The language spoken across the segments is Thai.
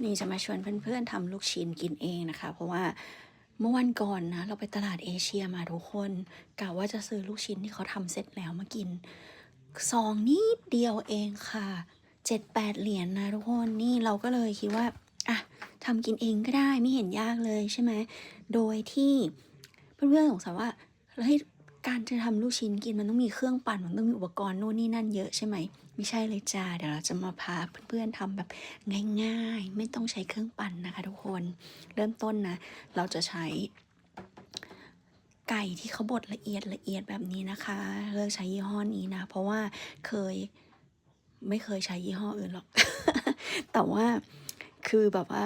วันนี้จะมาชวนเพื่อนๆทำลูกชิ้นกินเองนะคะ เพราะว่าเมื่อวันก่อนนะเราไปตลาดเอเชียมาทุกคนกะว่าจะซื้อลูกชิ้นที่เขาทำเสร็จแล้วมากินซองนิดเดียวเองค่ะเจ็ดแปดเหรียญนะทุกคนนี่เราก็เลยคิดว่าอะทำกินเองก็ได้ไม่เห็นยากเลยใช่ไหมโดยที่เพื่อนๆสงสัยว่าเฮ้ย การจะทำลูกชิ้นกินมันต้องมีเครื่องปั่นมันต้องมีอุปกรณ์โน่นนี่นั่นเยอะใช่ไหมไม่ใช่เลยจ้าเดี๋ยวเราจะมาพาเพื่อนๆทำแบบง่ายๆ ไม่ต้องใช้เครื่องปั่นนะคะทุกคนเริ่มต้นนะ เราจะใช้ไก่ที่เขาบดละเอียดละเอียดแบบนี้นะคะ เลิกใช้ยี่ห้อนี้นะ เพราะว่าเคยไม่เคยใช้ยี่ห้ออื่นหรอก แต่ว่าคือแบบว่า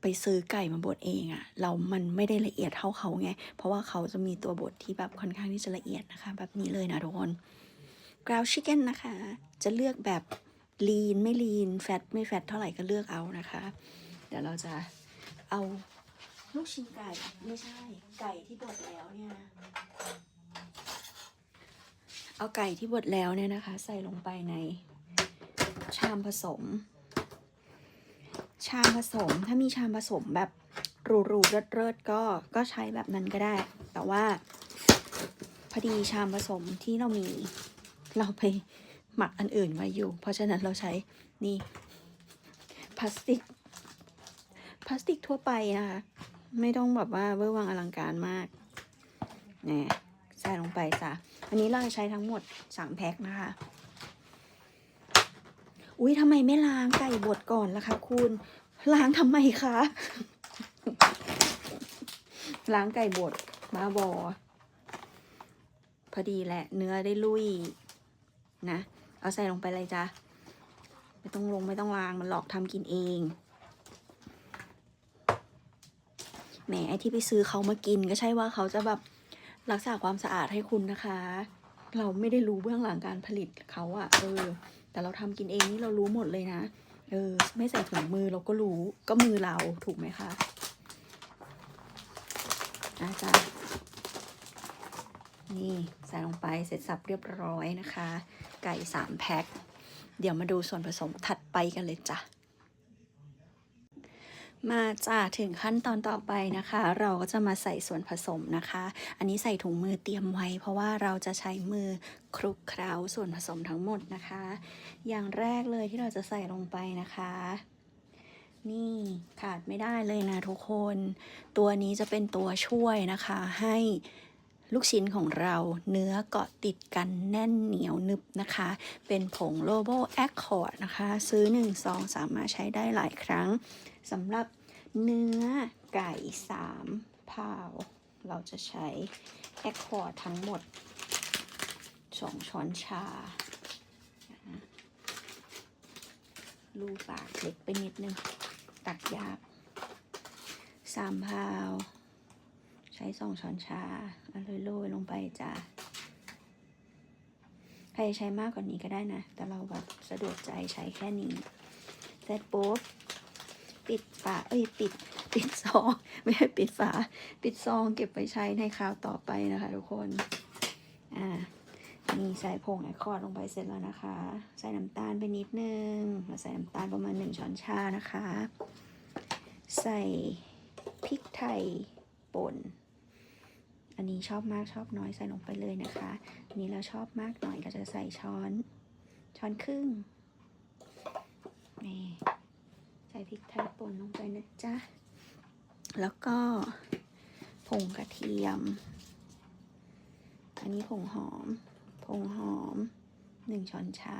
ไปซื้อไก่มาบดเองอะเรามันไม่ได้ละเอียดเท่าเขาไง เพราะว่าเขาจะมีตัวบดที่แบบค่อนข้างที่จะละเอียดนะคะ แบบนี้เลยนะทุกคนกราวชิคเก้นนะคะ จะเลือกแบบลีนไม่ลีนแฟตไม่แฟตเท่าไหร่ก็เลือกเอานะคะ เดี๋ยวเราจะเอาลูกชิ้นไก่ไม่ใช่ ไก่ที่บดแล้วเนี่ยเอาไก่ที่บดแล้วเนี่ยนะคะ ใส่ลงไปในชามผสม ชามผสมถ้ามีชามผสมแบบหรูๆเลิศๆก็ก็ใช้แบบนั้นก็ได้ แต่ว่า พอดีชามผสมที่เรามี เราไปหมักอันอื่นไว้อยู่ เพราะฉะนั้นเราใช้นี่พลาสติกพลาสติกทั่วไปนะคะ ไม่ต้องแบบว่าเวอร์วังอลังการมากนี่ใส่ลงไปจ้ะอันนี้เราจะใช้ทั้งหมดสามแพ็คนะคะอุ้ยทำไมไม่ล้างไก่บดก่อนล่ะคะคุณ ล้างทำไมคะ ล้างไก่บดบ้าบอ พอดีแหละ เนื้อได้ลุยนะ เอาใส่ลงไปเลยจ้ะ ไม่ต้องลงไม่ต้องล้างมันหลอกทำกินเองแหมไอที่ไปซื้อเขามากินก็ใช่ว่าเขาจะแบบรักษาความสะอาดให้คุณนะคะ เราไม่ได้รู้เบื้องหลังการผลิตเขาอะเออ แต่เราทำกินเองนี่เรารู้หมดเลยนะ เออ ไม่ใส่ถุงมือเราก็รู้ก็มือเราถูกไหมคะอาจารย์นี่ใส่ลงไปเสร็จสับเรียบร้อยนะคะ ไก่สามแพ็คเดี๋ยวมาดูส่วนผสมถัดไปกันเลยจ้ะ มาจ้าถึงขั้นตอนต่อไปนะคะ เราก็จะมาใส่ส่วนผสมนะคะ อันนี้ใส่ถุงมือเตรียมไว้ เพราะว่าเราจะใช้มือคลุกเคล้าส่วนผสมทั้งหมดนะคะ อย่างแรกเลยที่เราจะใส่ลงไปนะคะ นี่ขาดไม่ได้เลยนะทุกคน ตัวนี้จะเป็นตัวช่วยนะคะ ให้ลูกชิ้นของเราเนื้อเกาะติดกันแน่นเหนียวนึบนะคะ เป็นผงโลโบแอคคอร์ดนะคะ ซื้อ 1 ซองสามารถใช้ได้หลายครั้ง สำหรับเนื้อไก่3พาว เราจะใช้แอคคอร์ทั้งหมด 2 ช้อนชา ลูปากเล็กไปนิดนึง ตักยากสามพาว ใช้สองช้อนชาเอาโรยๆลงไปจ้ะใครใช้มากกว่านี้ก็ได้นะ แต่เราแบบสะดวกใจใช้แค่นี้ เสร็จปุ๊บ ปิดฝาเอ้ยปิดปิดซองไม่ใช่ปิดฝา ปิดซองเก็บไปใช้ในคราวต่อไปนะคะทุกคนอ่านี่ใส่ผงไอคอร์ดลงไปเสร็จแล้วนะคะ ใส่น้ำตาลไปนิดนึงเราใส่น้ำตาลประมาณหนึ่งช้อนชานะคะ ใส่พริกไทยป่น อันนี้ชอบมากชอบน้อยใส่ลงไปเลยนะคะอันนี้เราชอบมากหน่อยก็จะใส่ช้อน ช้อนครึ่งนี่ ใส่พริกไทยป่นลงไปนะจ๊ะ แล้วก็ผงกระเทียม อันนี้ผงหอม ผงหอมหนึ่งช้อนชา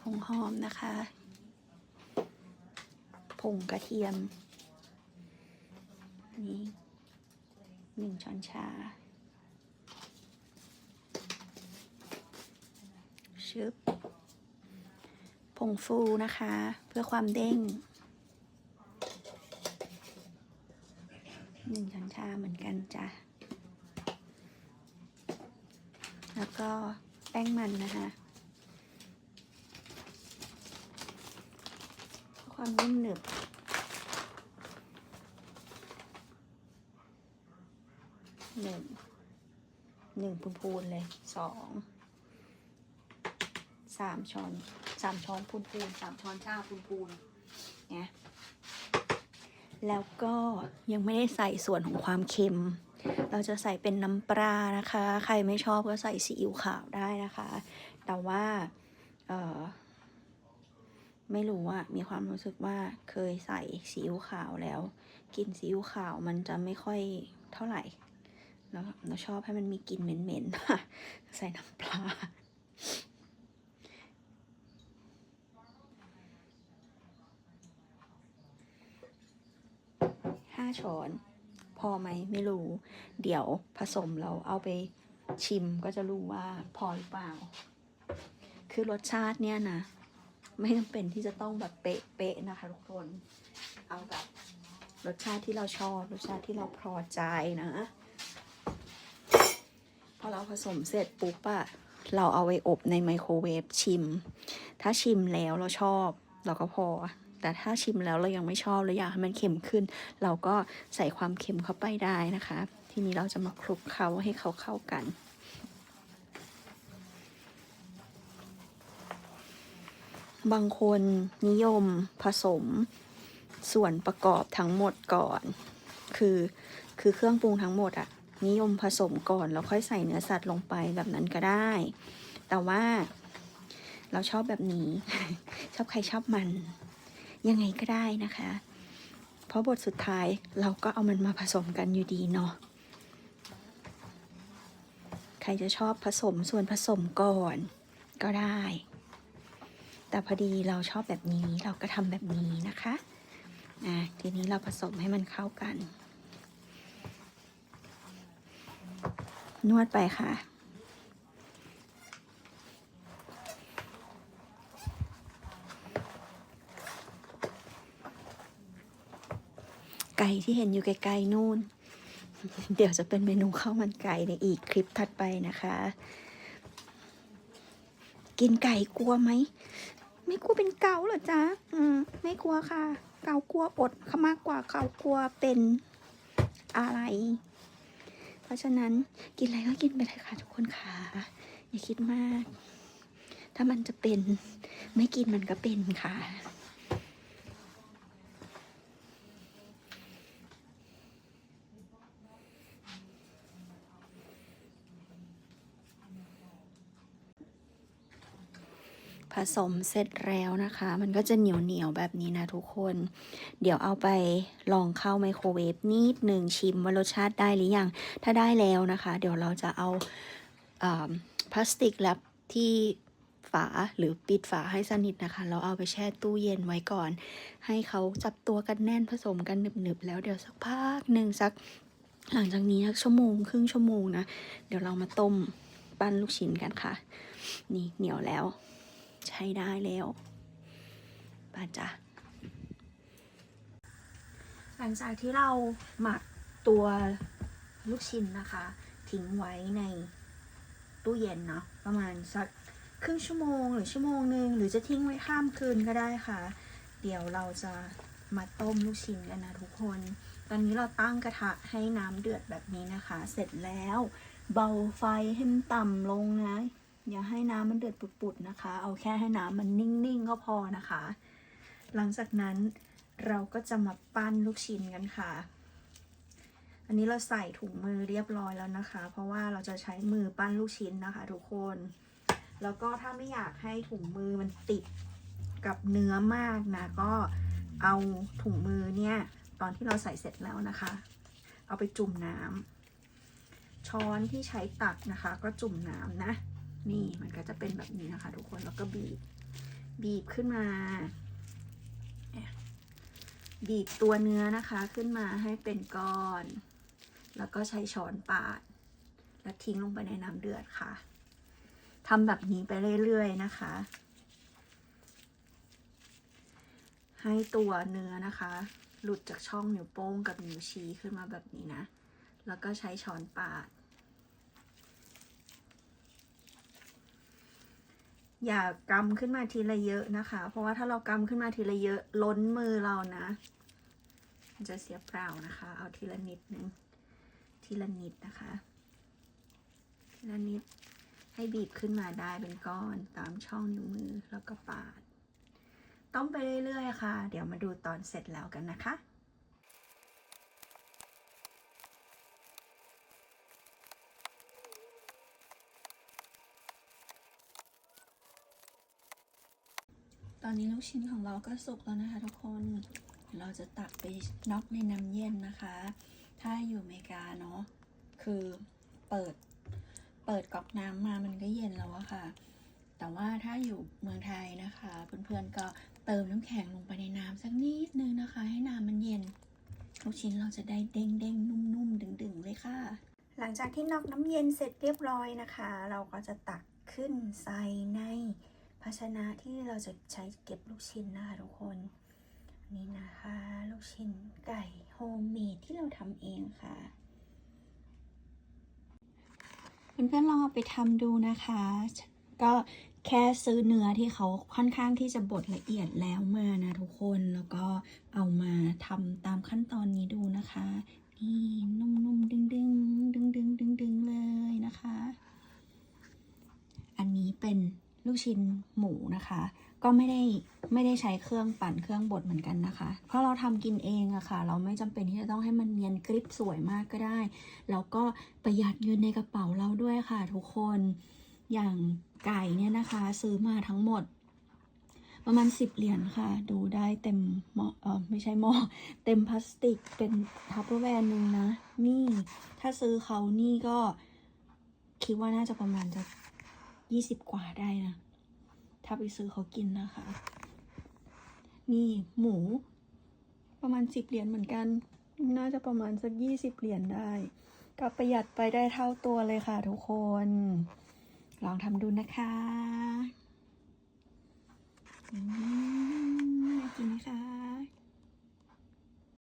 ผงหอมนะคะ ผงกระเทียมนนี้หนึ่งช้อนชาชึบ ผงฟูนะคะ เพื่อความเด้งหนึ่งช้อนชาเหมือนกันจ้ะ แล้วก็แป้งมันนะคะเพื่อความนุ่มหนึบหนึ่งหนึ่งพูนๆเลยสอง สามช้อนสามช้อนพูนพูนๆสามช้อนชาพูนพูนๆเนี่ยแล้วก็ยังไม่ได้ใส่ส่วนของความเค็ม เราจะใส่เป็นน้ำปลานะคะ ใครไม่ชอบก็ใส่ซีอิ๊วขาวได้นะคะ แต่ว่าเออไม่รู้อะมีความรู้สึกว่าเคยใส่ซีอิ๊วขาวแล้วกลิ่นซีอิ๊วขาวมันจะไม่ค่อยเท่าไหร่แล้วเราชอบให้มันมีกลิ่นเหม็นๆใส่น้ำปลา ห้าช้อน พอไหมไม่รู้ เดี๋ยวผสมเราเอาไปชิมก็จะรู้ว่าพอหรือเปล่า คือรสชาติเนี่ยนะ ไม่จำเป็นที่จะต้องแบบเป๊ะๆนะคะทุกคน เอาแบบรสชาติที่เราชอบรสชาติที่เราพอใจนะ พอเราผสมเสร็จปุ๊บอะเราเอาไว้อบในไมโครเวฟชิม ถ้าชิมแล้วเราชอบ เราก็พอ แต่ถ้าชิมแล้วเรายังไม่ชอบหรืออยากให้มันเค็มขึ้น เราก็ใส่ความเค็มเข้าไปได้นะคะ ทีนี้เราจะมาคลุกเคล้าให้เขาเข้ากันบางคนนิยมผสมส่วนประกอบทั้งหมดก่อน คือคือเครื่องปรุงทั้งหมดอะนิยมผสมก่อนแล้วค่อยใส่เนื้อสัตว์ลงไปแบบนั้นก็ได้ แต่ว่าเราชอบแบบนี้ ชอบใครชอบมัน ยังไงก็ได้นะคะ เพราะบทสุดท้ายเราก็เอามันมาผสมกันอยู่ดีเนาะใครจะชอบผสมส่วนผสมก่อนก็ได้ แต่พอดีเราชอบแบบนี้เราก็ทำแบบนี้นะคะอะทีนี้เราผสมให้มันเข้ากัน นวดไปค่ะ ไก่ที่เห็นอยู่ไกลๆนู่น เดี๋ยวจะเป็นเมนูข้าวมันไก่ในอีกคลิปถัดไปนะคะ กินไก่กลัวไหม ไม่กลัวเป็นเกาเหรอจ๊ะ อืม ไม่กลัวค่ะ เกากลัวอดเขามากกว่าเกากลัวเป็นอะไร เพราะฉะนั้นกินอะไรก็กินไปเลยค่ะทุกคนค่ะ อย่าคิดมาก ถ้ามันจะเป็น ไม่กินมันก็เป็นค่ะ ผสมเสร็จแล้วนะคะ มันก็จะเหนียวเหนียวๆแบบนี้นะทุกคน เดี๋ยวเอาไปลองเข้าไมโครเวฟนิดหนึ่งชิมว่ารสชาติได้หรือยัง ถ้าได้แล้วนะคะ เดี๋ยวเราจะเอาอ่าพลาสติกแรปที่ฝาหรือปิดฝาให้สนิทนะคะ เราเอาไปแช่ตู้เย็นไว้ก่อน ให้เขาจับตัวกันแน่นผสมกันหนึบๆแล้วเดี๋ยวสักพักหนึ่งสักหลังจากนี้สักชั่วโมงครึ่งชั่วโมงนะ เดี๋ยวเรามาต้มปั้นลูกชิ้นกันค่ะ นี่เหนียวแล้ว ใช้ได้แล้วป้าจ้ะหลังจากที่เราหมักตัวลูกชิ้นนะคะ ทิ้งไว้ในตู้เย็นเนาะประมาณสักครึ่งชั่วโมงหรือชั่วโมงหนึ่งหรือจะทิ้งไว้ข้ามคืนก็ได้ค่ะ เดี๋ยวเราจะมาต้มลูกชิ้นกันนะทุกคน ตอนนี้เราตั้งกระทะให้น้ำเดือดแบบนี้นะคะ เสร็จแล้ว เบาไฟให้มันต่ำลงนะ อย่าให้น้ำมันเดือดปุดๆนะคะ เอาแค่ให้น้ำมันนิ่งๆก็พอนะคะ หลังจากนั้นเราก็จะมาปั้นลูกชิ้นกันค่ะ อันนี้เราใส่ถุงมือเรียบร้อยแล้วนะคะ เพราะว่าเราจะใช้มือปั้นลูกชิ้นนะคะ ทุกคน แล้วก็ถ้าไม่อยากให้ถุงมือมันติดกับเนื้อมากนะ ก็เอาถุงมือเนี่ยตอนที่เราใส่เสร็จแล้วนะคะ เอาไปจุ่มน้ำช้อนที่ใช้ตักนะคะ ก็จุ่มน้ำนะ นี่มันก็จะเป็นแบบนี้นะคะ ทุกคนแล้วก็บีบ บีบขึ้นมา บีบตัวเนื้อนะคะขึ้นมาให้เป็นก้อน แล้วก็ใช้ช้อนปาด แล้วทิ้งลงไปในน้ำเดือดค่ะทำแบบนี้ไปเรื่อยๆนะคะ ให้ตัวเนื้อนะคะ หลุดจากช่องนิ้วโป้งกับนิ้วชี้ขึ้นมาแบบนี้นะ แล้วก็ใช้ช้อนปาด อย่ากำขึ้นมาทีละเยอะนะคะ เพราะว่าถ้าเรากำขึ้นมาทีละเยอะล้นมือเรานะมันจะเสียเปล่านะคะ เอาทีละนิดนึงทีละนิดนะคะ ทีละนิดให้บีบขึ้นมาได้เป็นก้อนตามช่องนิ้วมือแล้วก็ปาด ต้มไปเรื่อยๆค่ะ เดี๋ยวมาดูตอนเสร็จแล้วกันนะคะ อนนี้ลูกชิ้นของเราก็สุกแล้วนะคะทุกคนเราจะตักไปน็อกในน้ำเย็นนะคะ ถ้าอยู่อเมริกาเนาะ คือเปิด เปิดก๊อกน้ำมามันก็เย็นแล้วอะค่ะ แต่ว่าถ้าอยู่เมืองไทยนะคะ เพื่อนๆก็เติมน้ำแข็งลงไปในน้ำสักนิดนึงนะคะ ให้น้ำมันเย็น ลูกชิ้นเราจะได้เด้งๆ นุ่มๆ ดึงๆ เลยค่ะ หลังจากที่นอกน้ำเย็นเสร็จเรียบร้อยนะคะ เราก็จะตักขึ้นใส่ใน ภาชนะที่เราจะใช้เก็บลูกชิ้นนะคะทุกคนนนี่นะคะ ลูกชิ้นไก่โฮมเมดที่เราทำเองค่ะเพื่อนๆลองเอาไปทำดูนะคะ ก็แค่ซื้อเนื้อที่เขาค่อนข้างที่จะบดละเอียดแล้วมานะทุกคนแล้วก็เอามาทำตามขั้นตอนนี้ดูนะคะ นี่นุ่มๆดึงๆดึงๆดึงๆเลยนะคะ อันนี้เป็น ลูกชิ้นหมูนะคะ ก็ไม่ได้ไม่ได้ใช้เครื่องปั่นเครื่องบดเหมือนกันนะคะ เพราะเราทำกินเองอะค่ะ เราไม่จำเป็นที่จะต้องให้มันเนียนกริบสวยมากก็ได้ แล้วก็ประหยัดเงินในกระเป๋าเราด้วยค่ะ ทุกคนอย่างไก่เนี่ยนะคะ ซื้อมาทั้งหมด ประมาณ10เหรียญค่ะ ดูได้เต็มหม้อเออไม่ใช่หม้อเต็มพลาสติกเป็นทัพเปอร์แวร์หนึ่งนะ นี่ ถ้าซื้อเขานี่ก็คิดว่าน่าจะประมาณจะ ยี่สิบกว่าได้นะ ถ้าไปซื้อเขากินนะคะนี่หมู ประมาณสิบเหรียญเหมือนกัน น่าจะประมาณสักยี่สิบเหรียญได้ก็ประหยัดไปได้เท่าตัวเลยค่ะทุกคน ลองทำดูนะคะอืม